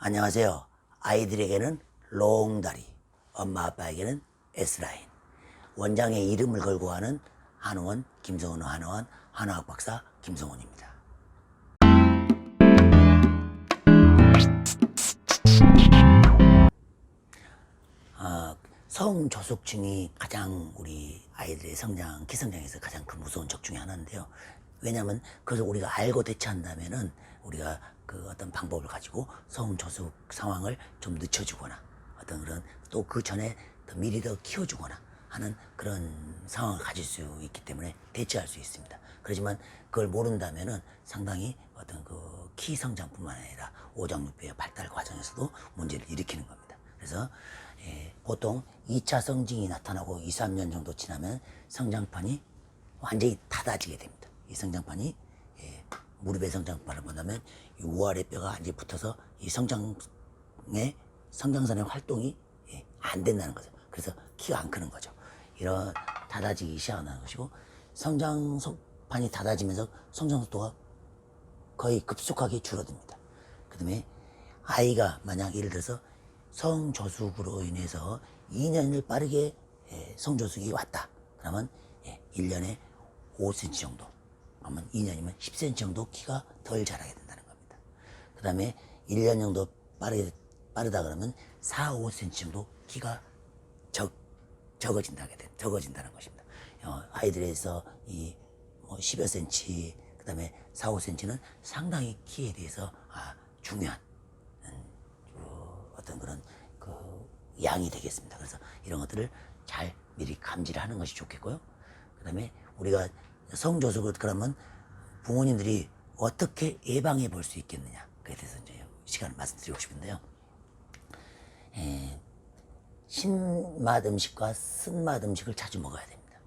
안녕하세요. 아이들에게는 롱다리, 엄마 아빠에게는 S라인. 원장의 이름을 걸고 하는 한의원 김성원 한의원 한의학 박사 김성원입니다. 어, 성조숙증이 가장 우리 아이들의 성장, 기성장에서 가장 큰 무서운 적 중에 하나인데요. 왜냐하면 그것을 우리가 알고 대처한다면은 우리가 그 어떤 방법을 가지고 성조숙 상황을 좀 늦춰주거나 어떤 그런 또 그 전에 더 미리 더 키워주거나 하는 그런 상황을 가질 수 있기 때문에 대처할 수 있습니다. 그렇지만 그걸 모른다면은 상당히 어떤 그 키 성장뿐만 아니라 오장육부의 발달 과정에서도 문제를 일으키는 겁니다. 그래서 예, 보통 2차 성징이 나타나고 2, 3년 정도 지나면 성장판이 완전히 닫아지게 됩니다. 이 성장판이 예, 무릎의 성장판을 본다면 이 우아래 뼈가 완전히 붙어서 이 성장의 성장선의 활동이 예, 안 된다는 거죠. 그래서 키가 안 크는 거죠. 이런 닫아지기 시작하는 것이고 성장판이 닫아지면서 성장 속도가 거의 급속하게 줄어듭니다. 그 다음에 아이가 만약 예를 들어서 성조숙으로 인해서 2년을 빠르게 예, 성조숙이 왔다. 그러면 예, 1년에 5cm 정도, 그러면 2년이면 10cm 정도 키가 덜 자라게 된다는 겁니다. 그 다음에 1년 정도 빠르게, 빠르다 그러면 4, 5cm 정도 키가 적, 적어진다게 돼, 적어진다는 것입니다. 어, 아이들에서 이 뭐 10여 cm, 그 다음에 4, 5cm는 상당히 키에 대해서 아, 중요한 그 어떤 그런 그 양이 되겠습니다. 그래서 이런 것들을 잘 미리 감지를 하는 것이 좋겠고요. 그 다음에 우리가 성조숙을 그러면 부모님들이 어떻게 예방해 볼 수 있겠느냐 그에 대해서 이제 시간을 말씀드리고 싶은데요. 에, 신맛 음식과 쓴맛 음식을 자주 먹어야 됩니다.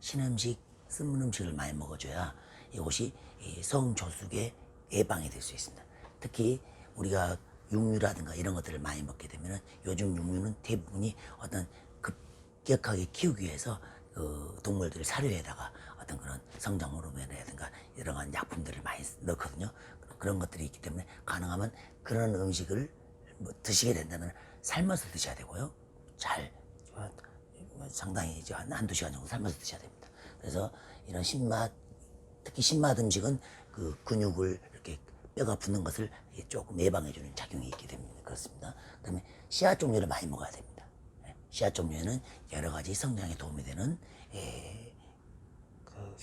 신 음식, 쓴 음식을 많이 먹어줘야 이것이 이 성조숙의 예방이 될 수 있습니다. 특히 우리가 육류라든가 이런 것들을 많이 먹게 되면은 요즘 육류는 대부분이 어떤 급격하게 키우기 위해서 그 동물들 사료에다가 어떤 그런 성장 호르몬이라든가 이러한 약품들을 많이 넣거든요. 그런 것들이 있기 때문에 가능하면 그런 음식을 뭐 드시게 된다면 삶아서 드셔야 되고요. 잘 어, 상당히 이제 한 한두 시간 정도 삶아서 드셔야 됩니다. 그래서 이런 신맛 특히 신맛 음식은 그 근육을 이렇게 뼈가 붙는 것을 조금 예방해주는 작용이 있게 됩니다. 그렇습니다. 그다음에 씨앗 종류를 많이 먹어야 됩니다. 예, 씨앗 종류에는 여러 가지 성장에 도움이 되는 예, 그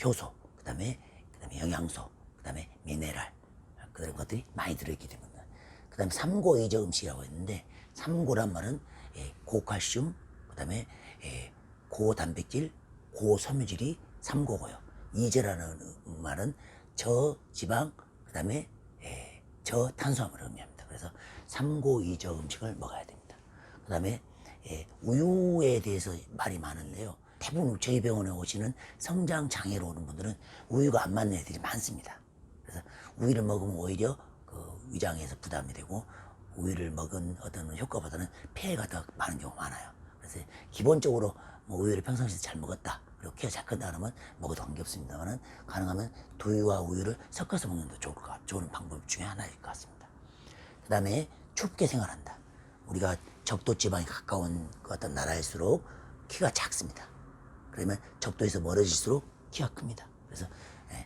효소, 그 다음에 그다음에 영양소, 그 다음에 미네랄 그런 것들이 많이 들어있기 때문에 그다음에 삼고이저 음식이라고 했는데 삼고란 말은 예, 고칼슘, 그 다음에 예, 고단백질, 고섬유질이 삼고고요. 이제라는 말은 저지방, 그 다음에 예, 저탄수화물을 의미합니다. 그래서 삼고이저 음식을 먹어야 됩니다. 그 다음에 예, 우유에 대해서 말이 많은데요. 대부분 저희 병원에 오시는 성장 장애로 오는 분들은 우유가 안 맞는 애들이 많습니다. 그래서 우유를 먹으면 오히려 그 위장에서 부담이 되고 우유를 먹은 어떤 효과보다는 폐해가 더 많은 경우가 많아요. 그래서 기본적으로 뭐 우유를 평상시에 잘 먹었다. 그리고 키가 잘 큰다 그러면 먹어도 관계없습니다만은 가능하면 두유와 우유를 섞어서 먹는 게 좋을 것 같, 좋은 방법 중에 하나일 것 같습니다. 그 다음에 춥게 생활한다. 우리가 적도 지방에 가까운 그 어떤 나라일수록 키가 작습니다. 그러면 적도에서 멀어질수록 키가 큽니다. 그래서 예,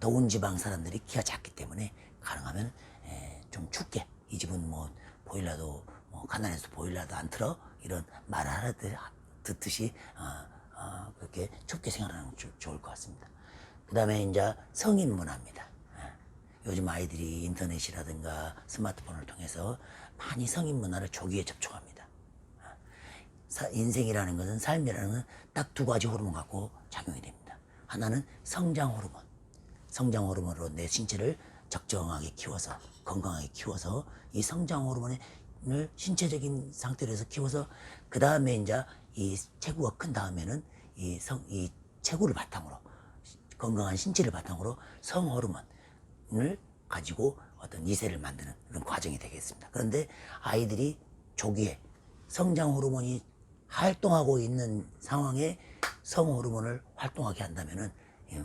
더운 지방 사람들이 키가 작기 때문에 가능하면 예, 좀 춥게 이 집은 뭐 보일러도 뭐 가난해서 보일러도 안 틀어 이런 듣- 듣듯이 어, 어, 그렇게 춥게 생활하는 건 조- 좋을 것 같습니다. 그 다음에 이제 성인 문화입니다. 예. 요즘 아이들이 인터넷이라든가 스마트폰을 통해서 많이 성인 문화를 조기에 접촉합니다. 사- 인생이라는 것은 삶이라는 것은 딱 두 가지 호르몬 갖고 작용이 됩니다. 하나는 성장 호르몬. 성장 호르몬으로 내 신체를 적정하게 키워서 건강하게 키워서 이 성장 호르몬을 신체적인 상태로 해서 키워서 그 다음에 이제 이 체구가 큰 다음에는 이 성, 이 체구를 바탕으로 건강한 신체를 바탕으로 성 호르몬을 가지고 어떤 이세를 만드는 그런 과정이 되겠습니다. 그런데 아이들이 조기에 성장 호르몬이 활동하고 있는 상황에 성 호르몬을 활동하게 한다면은 이-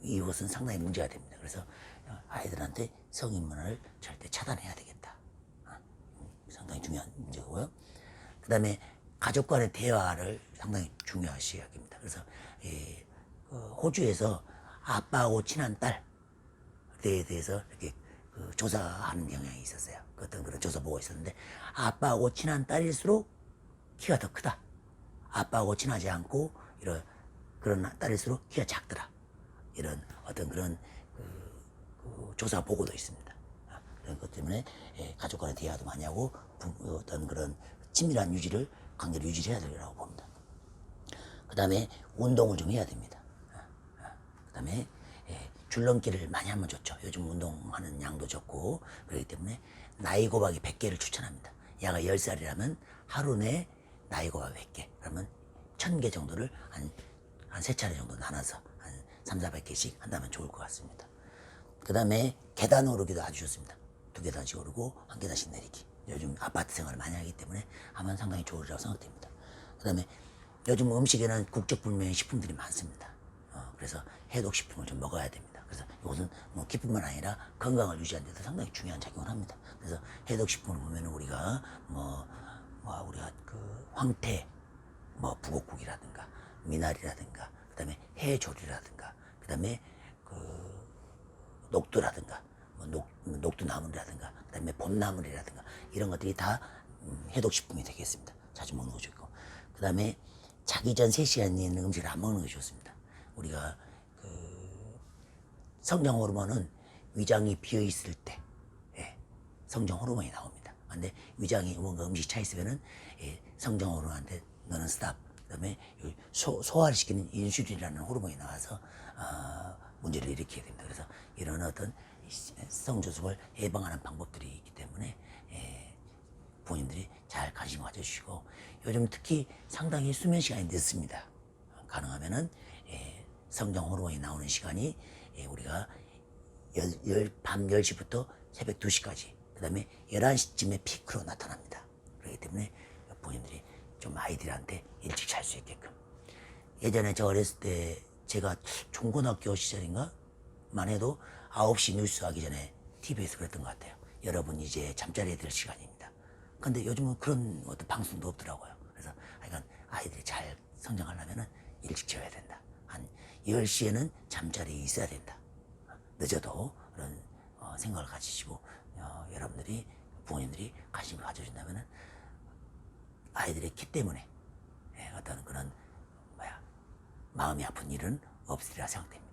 이것은 상당히 문제가 됩니다. 그래서 아이들한테 성인 문화를 절대 차단해야 되겠다. 어, 그다음에 가족 간의 대화를 상당히 중요하시 여깁니다. 그래서 이, 그 호주에서 아빠하고 친한 딸에 대해서 이렇게 그 조사하는 경향이 있었어요. 그 어떤 그런 조사 보고 있었는데 아빠하고 친한 딸일수록 키가 더 크다. 아빠하고 친하지 않고 이런 그런 딸일수록 키가 작더라. 이런 어떤 그런 그, 그 조사 보고도 있습니다. 아, 그런 것 때문에 예, 가족 간의 대화도 많이 하고 부- 어떤 그런 친밀한 유지를 관계를 유지해야 되라고 봅니다. 그 다음에 운동을 좀 해야 됩니다. 그 다음에 줄넘기를 많이 하면 좋죠. 요즘 운동하는 양도 적고 그렇기 때문에 나이 곱하기 100개를 추천합니다. 야가 10살이라면 하루 내 나이 곱하기 100개 그러면 1000개 정도를 한, 한 세 차례 정도 나눠서 한 3, 400개씩 한다면 좋을 것 같습니다. 그 다음에 계단 오르기도 아주 좋습니다. 두 계단씩 오르고 한 계단씩 내리기. 요즘 아파트 생활을 많이 하기 때문에 하면 상당히 좋으리라고 생각됩니다. 그 다음에 요즘 음식에는 국적불명의 식품들이 많습니다. 어, 그래서 해독식품을 좀 먹어야 됩니다. 그래서 이것은 뭐 기뿐만 아니라 건강을 유지하는 데도 상당히 중요한 작용을 합니다. 그래서 해독식품을 보면 우리가 뭐, 뭐 우리가 그 황태, 뭐 부곡국이라든가 미나리라든가 그다음에 해조리라든가 그다음에 그 녹두라든가 뭐 녹, 녹두나물이라든가 그다음에 봄나물이라든가 이런 것들이 다 음, 해독식품이 되겠습니다. 자주 먹는 거 좋고 그다음에 자기 전 3시간 있는 음식을 안 먹는 것이 좋습니다. 우리가 그 성장 호르몬은 위장이 비어 있을 때 예, 성장 호르몬이 나옵니다. 근데 위장이 뭔가 음식 차 있으면은 예, 성장 호르몬한테 너는 스탑. 그다음에 소화를 시키는 인슐린이라는 호르몬이 나와서 어, 문제를 일으키게 됩니다. 그래서 이런 어떤 성조숙을 예방하는 방법들이 있기 때문에 예, 부모님들이 잘 관심 가져주시고 요즘 특히 상당히 수면 시간이 늦습니다. 가능하면은 예, 성장 호르몬이 나오는 시간이 예, 우리가 열, 열, 밤 10시부터 새벽 2시까지 그 다음에 11시쯤에 피크로 나타납니다. 그렇기 때문에 부모님들이 좀 아이들한테 일찍 잘 수 있게끔 예전에 저 어렸을 때 제가 중고등학교 시절인가 만 해도 9시 뉴스 하기 전에 TV에서 그랬던 것 같아요. 여러분 이제 잠자리에 들 시간입니다. 근데 요즘은 그런 어떤 방송도 없더라고요. 그래서 하여간 아이들이 잘 성장하려면 일찍 재워야 된다. 한 10시에는 잠자리에 있어야 된다. 늦어도 그런 어, 생각을 가지시고 어, 여러분들이 부모님들이 관심을 가져준다면 아이들의 키 때문에 예, 어떤 그런 뭐야 마음이 아픈 일은 없으리라 생각됩니다.